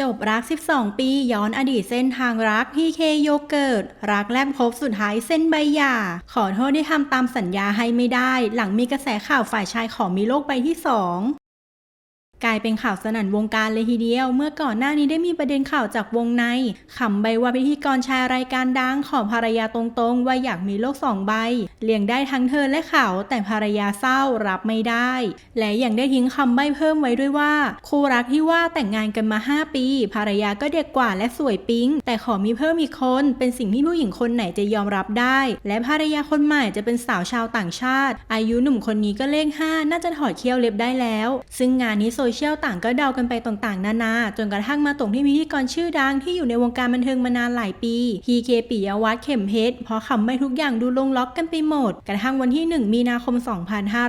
จบรัก 12 ปี ย้อนอดีตเส้นทางรักพี่เคโยเกิร์ตรักแรกพบสุดท้ายเส้นใบหย่า ขอโทษที่ทำตามสัญญาให้ไม่ได้ หลังมีกระแสข่าวฝ่ายชายขอมีโลกใบที่สอง กลายเป็นข่าวสนั่นวงการเลยทีเดียว เมื่อก่อนหน้านี้ได้มีประเด็นข่าวจากวงในขำใบว่าพิธีกรชายรายการดังขอภรรยาตรงๆ ว่าอยากมีโลกสองใบ เลี้ยงได้ทั้งเธอและเขา แต่ภรรยาเศร้ารับไม่ได้ และยังได้ทิ้งคำใบเพิ่มไว้ด้วยว่า คู่รักที่ว่าแต่งงานกันมา 5 ปี ภรรยาก็เด็กกว่าและสวยปิ๊ง แต่ขอมีเพิ่มอีกคน เป็นสิ่งที่ผู้หญิงคนไหนจะยอมรับได้ และภรรยาคนใหม่จะเป็นสาวชาวต่างชาติ อายุหนุ่มคนนี้ก็เลข5น่าจะถอดเขี้ยวเล็บได้แล้ว ซึ่งงานนี้โซเเชียลต่างก็เดากันไปต่างๆ นานา จนกระทั่งมาตรงที่พิธีกรชื่อดังที่อยู่ในวงการบันเทิงมานานหลายปีพีเคปิยวัฒน์เข็มเพชรเพราะคำไม่ทุกอย่างดูลงล็อกกันไปหมด กระทั่งวันที่ 1 มีนาคม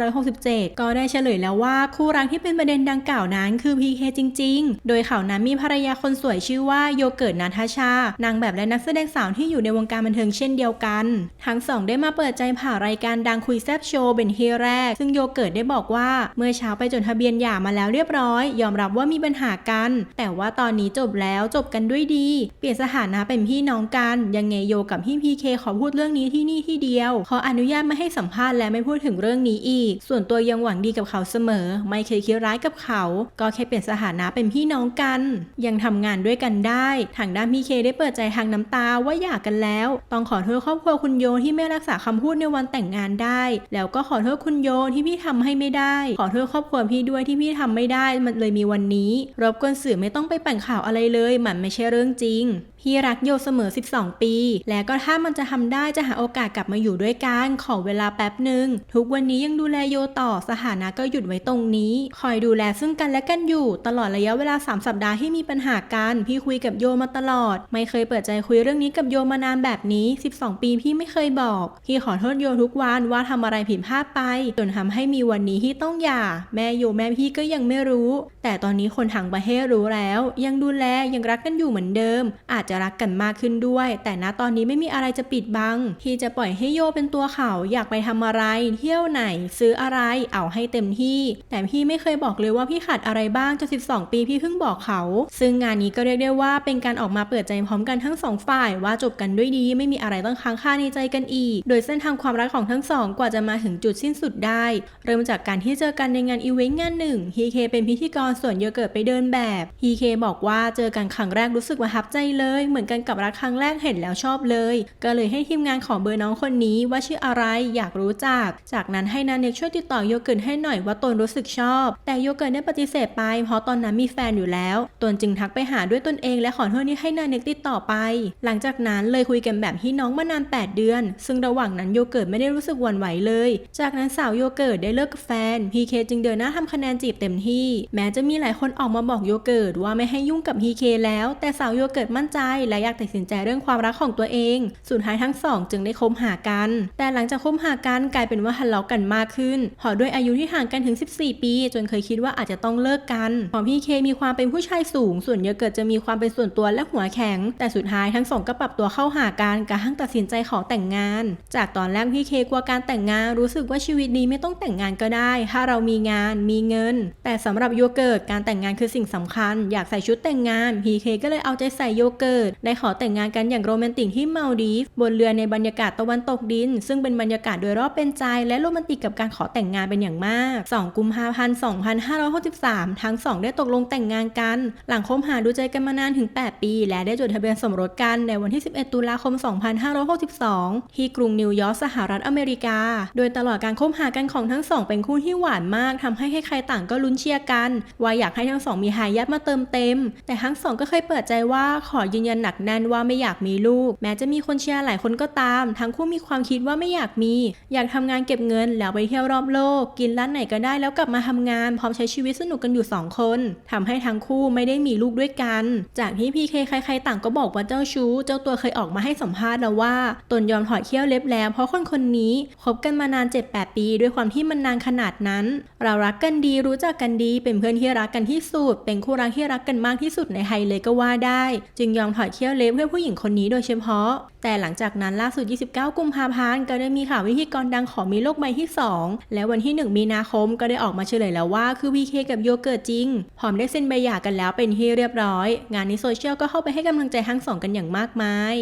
2567 ก็ได้เฉลยแล้วว่าคู่รักที่เป็นประเด็นดังกล่าวนั้นคือพีเคจริง ๆ โดยเขานั้นมีภรรยาคนสวยชื่อว่าโยเกิร์ตนาทาชานางแบบและนักแสดงสาวที่อยู่ในวงการบันเทิงเช่นเดียวกัน ทั้งสองได้มาเปิดใจผ่ารายการดังคุยแซบโชว์เป็นที่แรก ซึ่งโยเกิร์ตได้บอกว่าเมื่อเช้าไปจดทะเบียนหย่ามาแล้วเรียบร้อย ยอมรับว่ามีปัญหากัน แต่ว่าตอนนี้จบแล้วจบกันด้วยดี เปลี่ยนสถานะเป็นพี่น้องกัน ยังไงโยกับพี่พีเคขอพูดเรื่องนี้ที่นี่ที่เดียว ขออนุญาตไม่ให้สัมภาษณ์และไม่พูดถึงเรื่องนี้อีก ส่วนตัวยังหวังดีกับเขาเสมอ ไม่เคยคิดร้ายกับเขา ก็แค่เปลี่ยนสถานะเป็นพี่น้องกัน ยังทำงานด้วยกันได้ ทางด้านพี่เคได้เปิดใจทางน้ำตาว่าหย่ากกันแล้ว ต้องขอโทษครอบครัวคุณโยที่ไม่รักษาคำพูดในวันแต่งงานได้ แล้วก็ขอโทษคุณโยที่พี่ทำให้ไม่ได้ ขอโทษครอบครัวพี่ด้วยที่พี่ทำไม่ได้ได้มันเลยมีวันนี้ รบกวนสื่อไม่ต้องไปปั่นข่าวอะไรเลย มันไม่ใช่เรื่องจริง พี่รักโยเสมอ 12 ปี และก็ถ้ามันจะทำได้จะหาโอกาสกลับมาอยู่ด้วยกันขอเวลาแป๊บหนึ่งทุกวันนี้ยังดูแลโยต่อสถานะก็หยุดไว้ตรงนี้ คอยดูแลซึ่งกันและกันอยู่ ตลอดระยะเวลา 3 สัปดาห์ที่มีปัญหากันพี่คุยกับโยมาตลอด ไม่เคยเปิดใจคุยเรื่องนี้กับโยมานานแบบนี้ 12 ปีพี่ไม่เคยบอก พี่ขอโทษโยทุกวันว่าทำอะไรผิดพลาดไป จนทำให้มีวันนี้ที่ต้องหย่า แม่โยแม่พี่ก็ยังไม่รู้ แต่ตอนนี้คนทางประเทศรู้แล้ว ยังดูแลยังรักกันอยู่เหมือนเดิม อาจจะรักกันมากขึ้นด้วย แต่ณตอนนี้ไม่มีอะไรจะปิดบังพี่จะปล่อยให้โยเป็นตัวเขาอยากไปทำอะไร เที่ยวไหน ซื้ออะไรเอาให้เต็มที่ แต่พี่ไม่เคยบอกเลยว่าพี่ขาดอะไรบ้างจน12 ปีพี่เพิ่งบอกเขา ซึ่งงานนี้ก็เรียกได้ว่าเป็นการออกมาเปิดใจพร้อมกันทั้งสองฝ่ายว่าจบกันด้วยดีไม่มีอะไรต้องค้างคาในใจกันอีก โดยเส้นทางความรักของทั้งสองกว่าจะมาถึงจุดสิ้นสุดได้ เริ่มจากการที่เจอกันในงานอีเวนต์งานหนึ่งฮีเคเเป็นพิธีกรส่วนโยเกิร์ตไปเดินแบบฮีเคบอกว่าเจอกันครั้งแรกรู้สึกประทับใจเลย เหมือนกันกับรักครั้งแรกเห็นแล้วชอบเลย ก็เลยให้ทีมงานขอเบอร์น้องคนนี้ว่าชื่ออะไรอยากรู้จัก จากนั้นให้นาเน็กช่วยติดต่อโยเกิร์ตให้หน่อยว่าตนรู้สึกชอบ แต่โยเกิร์ตได้ปฏิเสธไป เพราะตอนนั้นมีแฟนอยู่แล้วตนจึงทักไปหาด้วยตนเอง และขอโทษที่ให้นาเน็กติดต่อไป หลังจากนั้นเลยคุยกันแบบพี่น้องมานาน 8 เดือน ซึ่งระหว่างนั้นโยเกิร์ตไม่ได้รู้สึกหวั่นไหวเลย จากนั้นสาวโยเกิร์ตได้เลิกกับแฟนพีเคจึงเดินหน้าทำคะแนนจีบเต็มที่แม้จะมีหลายคนออกมาบอกโยเกิร์ตว่าไม่ให้ยุ่งกับพีเคแล้ว แต่สาวโยเกิร์ตมั่นใจ และอยากตัดสินใจเรื่องความรักของตัวเอง สุดท้ายทั้งสอง จึงได้คบหากัน แต่หลังจากคบหากันกลายเป็นว่าทะเลาะกันมากขึ้นเพราะด้วยอายุที่ห่างกันถึง 14 ปี จนเคยคิดว่าอาจจะต้องเลิกกันเพราะพี่เคมีความเป็นผู้ชายสูง ส่วนโยเกิร์ตจะมีความเป็นส่วนตัวและหัวแข็ง แต่สุดท้ายทั้งสองก็ปรับตัวเข้าหากันกระทั่งตัดสินใจขอแต่งงาน จากตอนแรกพี่เคกลัวการแต่งงานรู้สึกว่าชีวิตดีไม่ต้องแต่งงานก็ได้ ถ้าเรามีงานมีเงิน แต่สำหรับโยเกิร์ตการแต่งงานคือสิ่งสำคัญ อยากใส่ชุดแต่งงานพีเคก็เลยเอาใจใส่โยเกิร์ตได้ขอแต่งงานกันอย่างโรแมนติกที่มาดีฟบนเรือในบรรยากาศตะวันตกดิน ซึ่งเป็นบรรยากาศโดยรอบเป็นใจ และโรแมนติกกับการขอแต่งงานเป็นอย่างมาก 2 กุมภาพันธ์ 2563 ทั้งสองได้ตกลงแต่งงานกัน หลังคบหาดูใจกันมานานถึง 8 ปี และได้จดทะเบียนสมรสกันในวันที่ 11 ตุลาคม 2562 ที่กรุงนิวยอร์กสหรัฐอเมริกา โดยตลอดการคบหากันของทั้งสองเป็นคู่ที่หวานมากทำให้ใครๆต่างก็ลุ้นเชียร์กัน ว่าอยากให้ทั้งสองมีหายาทมาเติมเต็ม แต่ทั้งสองก็เคยเปิดใจว่าขอยืนยันหนักแน่นว่าไม่อยากมีลูก แม้จะมีคนเชียร์หลายคนก็ตาม ทั้งคู่มีความคิดว่าไม่อยากมี อยากทำงานเก็บเงินแล้วไปเที่ยวรอบโลก กินร้านไหนก็ได้แล้วกลับมาทำงาน พร้อมใช้ชีวิตสนุกกันอยู่ 2 คนทำให้ทั้งคู่ไม่ได้มีลูกด้วยกัน จากที่พีเคใครๆต่างก็บอกว่าเจ้าชู้ เจ้าตัวเคยออกมาให้สัมภาษณ์แล้วว่า ตนยอมถอดเขี้ยวเล็บแล้ว เพราะคนคนนี้คบกันมานาน 7-8 ปี ด้วยความที่มันนานขนาดนั้น เรารักกันดีรู้จักกันดีเป็นเพื่อนที่รักกันที่สุด เป็นคู่รักที่รักกันมากที่สุดในไทยเลยก็ว่าได้ จึงยอมถอดเขี้ยวเล็บเพื่อผู้หญิงคนนี้โดยเฉพาะ แต่หลังจากนั้นล่าสุด 29 กุมภาพันธ์ก็ได้มีข่าววิธีกรดังขอมีโลกใบที่ 2 และวันที่ 1 มีนาคมก็ได้ออกมาเฉลยแล้วว่าคือ VK กับโยเกิร์ตจริงพร้อมได้เซ็นใบหย่ากันแล้วเป็นที่เรียบร้อย งานในโซเชียลก็เข้าไปให้กำลังใจทั้งสองกันอย่างมากมาย